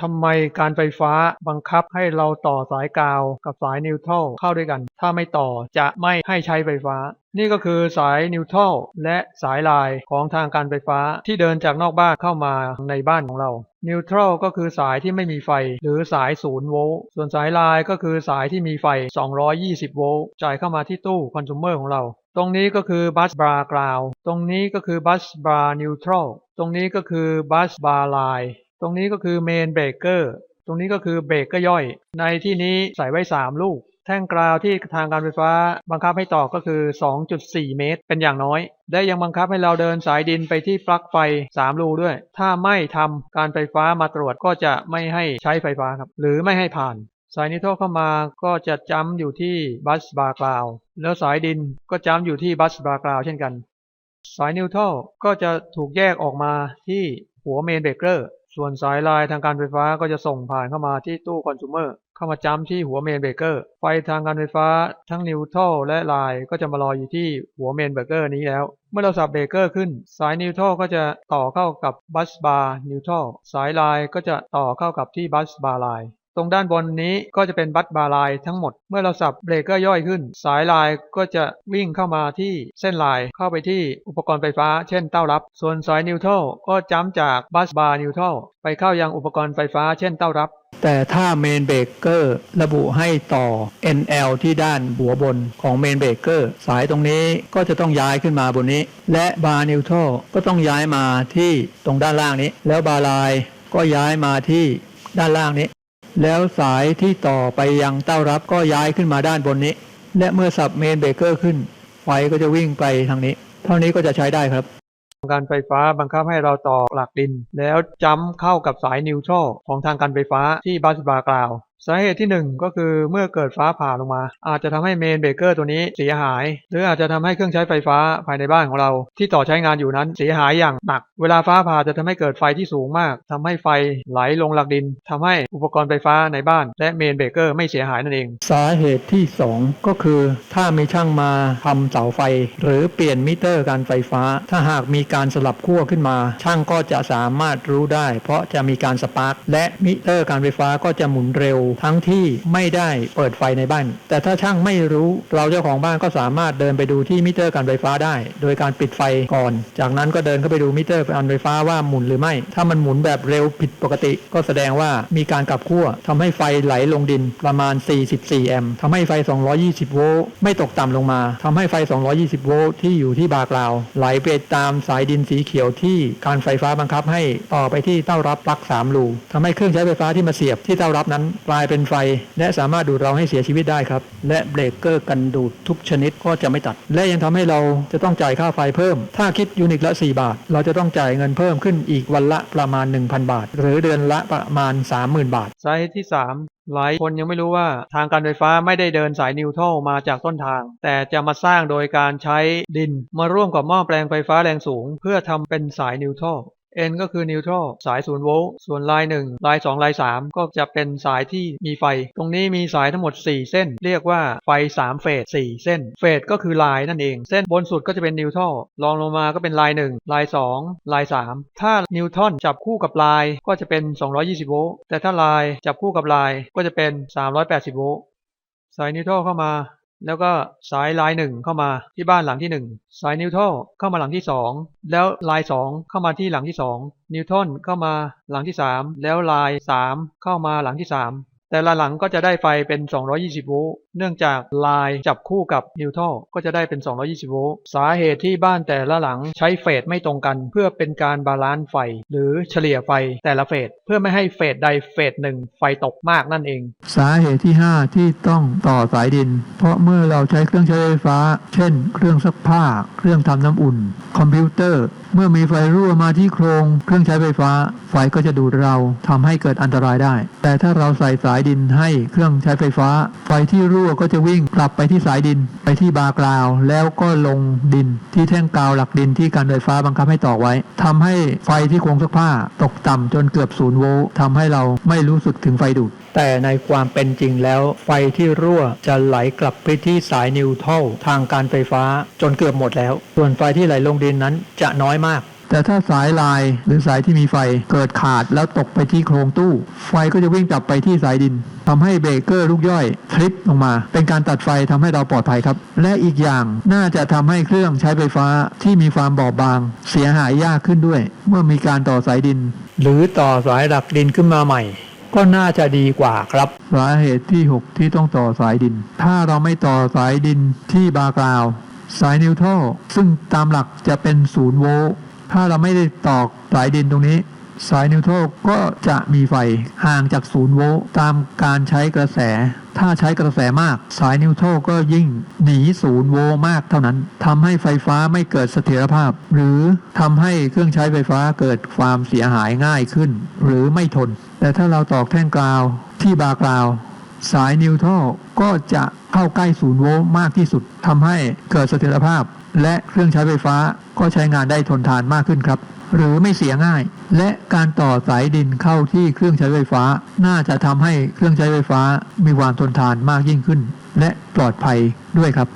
ทำไมการไฟฟ้าบังคับให้เราต่อสายกาวกับสายนิวทรัลเข้าด้วยกัน ถ้าไม่ต่อจะไม่ให้ใช้ไฟฟ้านี่ก็คือสายนิวทรัลและสายลายของทางการไฟฟ้าที่เดินจากนอกบ้านเข้ามาในบ้านของเรา นิวทรัลก็คือสายที่ไม่มีไฟ หรือสาย0โวลต์ส่วนสายลายก็คือสายที่มีไฟ 220 โวลต์จ่ายเข้ามาที่ตู้คอน sumer ของเรา ตรงนี้ก็คือบัสบารากราวตรงนี้ก็คือบัสบารานิวทรัลตรงนี้ก็คือบัสบาร์ไล ตรงนี้ก็คือเมนเบรกเกอร์ตรงนี้ก็คือเบรกเกอร์ย่อย ในที่นี้ใส่ไว้ 3 ลูก แท่งกราวที่ทางการไฟฟ้าบังคับให้ต่อก็คือ 2.4 เมตร เป็นอย่างน้อย ได้ยังบังคับให้เราเดินสายดินไปที่ปลั๊กไฟ 3 รูด้วย ถ้าไม่ทำการไฟฟ้ามาตรวจก็จะไม่ให้ใช้ไฟฟ้าครับ หรือไม่ให้ผ่าน สายนิโตรเข้ามาก็จะจ้ำอยู่ที่บัสบาร์กราวแล้วสายดินก็จ้ำอยู่ที่บัสบาร์กราวเช่นกัน สายนิวทรก็จะถูกแยกออกมาที่หัวเมนเบรกเกอร์ ส่วนสายลายทางการไฟฟ้าก็จะส่งผ่านเข้ามาที่ตู้คอน sumer เข้ามาจ้ำที่หัวเมนเบเกอร์ ไฟทางการไฟฟ้าทั้งนิวทรัลและลายก็จะมารออยู่ที่หัวเมนเบเกอร์นี้แล้ว เมื่อเราสับเบเกอร์ขึ้น สายนิวทรัลก็จะต่อเข้ากับบัสบาร์นิวทรัลสายลายก็จะต่อเข้ากับที่บัสบาร์ลาย ตรงด้านบนนี้ก็จะเป็นบัตบาร์ไลน์ทั้งหมด เมื่อเราสับเบรกเกอร์ย่อยขึ้น สายลายก็จะวิ่งเข้ามาที่เส้นลายเข้าไปที่อุปกรณ์ไฟฟ้า เช่นเต้ารับ ส่วนสายนิวทรัลก็จ้ำจากบัสบาร์นิวทรัลไปเข้ายังอุปกรณ์ไฟฟ้า เช่นเต้ารับแต่ถ้าเมนเบรกเกอร์ระบุให้ต่อ NL ที่ด้านหัวบนของเมนเบรกเกอร์สายตรงนี้ก็จะต้องย้ายขึ้นมาบนนี้ และบาร์นิวทรัลก็ต้องย้ายมาที่ตรงด้านล่างนี้ แล้วบาร์ไลน์ก็ย้ายมาที่ด้านล่างนี้ แล้วสายที่ต่อไปยังเต้ารับก็ย้ายขึ้นมาด้านบนนี้ และเมื่อสับเมนเบรกเกอร์ขึ้น ไฟก็จะวิ่งไปทางนี้ เท่านี้ก็จะใช้ได้ครับการไฟฟ้าบังคับให้เราต่อหลักดิน แล้วจ้ำเข้ากับสายนิวทรัลของทางการไฟฟ้าที่บาสบาร์กราว สาเหตุที่ 1 ก็คือเมื่อเกิดฟ้าผ่าลงมา อาจจะทำให้เมนเบเกอร์ตัวนี้เสียหาย หรืออาจจะทำให้เครื่องใช้ไฟฟ้าภายในบ้านของเรา ที่ต่อใช้งานอยู่นั้นเสียหายอย่างหนัก เวลาฟ้าผ่าจะทำให้เกิดไฟที่สูงมากทำให้ไฟไหลลงหลักดินทำให้อุปกรณ์ไฟฟ้าในบ้าน และเมนเบเกอร์ไม่เสียหายนั่นเอง สาเหตุที่ 2 ก็คือ ถ้ามีช่างมาทำเสาไฟ หรือเปลี่ยนมิเตอร์การไฟฟ้า ถ้าหากมีการสลับขั้วขึ้นมา ช่างก็จะสามารถรู้ได้ เพราะจะมีการสปาร์กและมิเตอร์การไฟฟ้าก็จะหมุนเร็วทั้งที่ไม่ได้เปิดไฟในบ้าน แต่ถ้าช่างไม่รู้เราเจ้าของบ้านก็สามารถเดินไปดูที่มิเตอร์การไฟฟ้าได้ โดยการปิดไฟก่อน จากนั้นก็เดินเข้าไปดูมิเตอร์การไฟฟ้าว่าหมุนหรือไม่ ถ้ามันหมุนแบบเร็วผิดปกติ ก็แสดงว่ามีการกลับขั้วทำให้ไฟไหลลงดินประมาณ 44 แอมป์ทำให้ไฟ 220 โวลต์ไม่ตกต่ำลงมาทำให้ไฟ 220 โวลต์ที่อยู่ที่บากราว ไหลไปตามสายดินสีเขียวที่การไฟฟ้าบังคับให้ต่อไปที่เต้ารับปลั๊ก3รูทำให้เครื่องใช้ไฟฟ้าที่มาเสียบที่เต้ารับนั้นกลายายเป็นไฟ และสามารถดูดเราให้เสียชีวิตได้ครับ และเบรกเกอร์กันดูดทุกชนิดก็จะไม่ตัด และยังทำให้เราจะต้องจ่ายค่าไฟเพิ่ม ถ้าคิดยูนิตละ 4 บาท เราจะต้องจ่ายเงินเพิ่มขึ้นอีกวันละประมาณ 1,000 บาท หรือเดือนละประมาณ 30,000 บาทสาเหตุที่ 3หลายคนยังไม่รู้ว่าทางการไฟฟ้าไม่ได้เดินสายนิวทรัลมาจากต้นทาง แต่จะมาสร้างโดยการใช้ดินมาร่วมกับหม้อแปลงไฟฟ้าแรงสูง เพื่อทำเป็นสายนิวทรัล N ก็คือนิวทรัลสาย0โวลต์ส่วนลาย 1 ลาย 2 ลาย 3 ก็จะเป็นสายที่มีไฟ ตรงนี้มีสายทั้งหมด 4 เส้น เรียกว่าไฟ 3 เฟส 4 เส้น เฟสก็คือลายนั่นเอง เส้นบนสุดก็จะเป็นนิวทรัลรองลงมาก็เป็นลาย 1 ลาย 2 ลาย 3 ถ้านิวทรอนจับคู่กับลายก็จะเป็น 220 โวลต์แต่ถ้าลายจับคู่กับลายก็จะเป็น 380 โวลต์สายนิวทรัลเข้ามา แล้วก็สายลายหนึ่งเข้ามาที่บ้านหลังที่หนึ่งสายนิวทอลเข้ามาหลังที่สองแล้วลายสองเข้ามาที่หลังที่สองนิวทอนเข้ามาหลังที่สามแล้วลายสามเข้ามาหลังที่สามแต่ละหลังก็จะได้ไฟเป็น 220 โวลต์ เนื่องจากลายจับคู่กับนิวทัลก็จะได้เป็น 220 โวลต์ สาเหตุที่บ้านแต่ละหลังใช้เฟสไม่ตรงกัน เพื่อเป็นการบาลานซ์ไฟ หรือเฉลี่ยไฟแต่ละเฟสเพื่อไม่ให้เฟสใดเฟสหนึ่งไฟตกมากนั่นเอง สาเหตุที่ 5 ที่ต้องต่อสายดิน เพราะเมื่อเราใช้เครื่องใช้ไฟฟ้า เช่น เครื่องซักผ้า เครื่องทำน้ำอุ่น คอมพิวเตอร์ เมื่อมีไฟรั่วมาที่โครงเครื่องใช้ไฟฟ้า ไฟก็จะดูดเราทำให้เกิดอันตรายได้ แต่ถ้าเราใส่สายดินให้เครื่องใช้ไฟฟ้า ไฟที่รั่วก็จะวิ่งกลับไปที่สายดินไปที่บากราว แล้วก็ลงดินที่แท่งกาวหลักดินที่การไฟฟ้าบังคับให้ต่อไว้ทำให้ไฟที่โครงซักผ้าตกต่ำจนเกือบศูนย์โวลต์ทำให้เราไม่รู้สึกถึงไฟดูดแต่ในความเป็นจริงแล้วไฟที่รั่วจะไหลกลับไปที่สายนิวทรัลทางการไฟฟ้าจนเกือบหมดแล้ว ส่วนไฟที่ไหลลงดินนั้นจะน้อยมาก แต่ถ้าสายลายหรือสายที่มีไฟเกิดขาดแล้วตกไปที่โครงตู้ ไฟก็จะวิ่งกลับไปที่สายดินทำให้เบรกเกอร์ลูกย่อยทริปลงมา เป็นการตัดไฟทำให้เราปลอดภัยครับ และอีกอย่างน่าจะทำให้เครื่องใช้ไฟฟ้าที่มีความบอบบาง เสียหายยากขึ้นด้วย เมื่อมีการต่อสายดิน หรือต่อสายหลักดินขึ้นมาใหม่ก็น่าจะดีกว่าครับสาเหตุที่ 6 ที่ต้องต่อสายดิน ถ้าเราไม่ต่อสายดินที่บาร์กราวด์สายนิวโตรซึ่งตามหลักจะเป็นศูนย์โวลต์ ถ้าเราไม่ได้ต่อสายดินตรงนี้ สายนิวโตรก็จะมีไฟห่างจากศูนย์โวลต์ตามการใช้กระแส ถ้าใช้กระแสมาก สายนิวโตรก็ยิ่งหนีศูนย์โวลต์มากเท่านั้นทำให้ไฟฟ้าไม่เกิดเสถียรภาพ หรือทำให้เครื่องใช้ไฟฟ้าเกิดความเสียหายง่ายขึ้น หรือไม่ทน แต่ถ้าเราตอกแท่งกราวที่บาร์กราวสายนิวโตรก็จะเข้าใกล้ศูนย์โวลต์มากที่สุดทำให้เกิดเสถียรภาพ และเครื่องใช้ไฟฟ้า ก็ใช้งานได้ทนทานมากขึ้นครับ หรือไม่เสียง่าย และการต่อสายดินเข้าที่เครื่องใช้ไฟฟ้า น่าจะทำให้เครื่องใช้ไฟฟ้ามีความทนทานมากยิ่งขึ้น และปลอดภัยด้วยครับ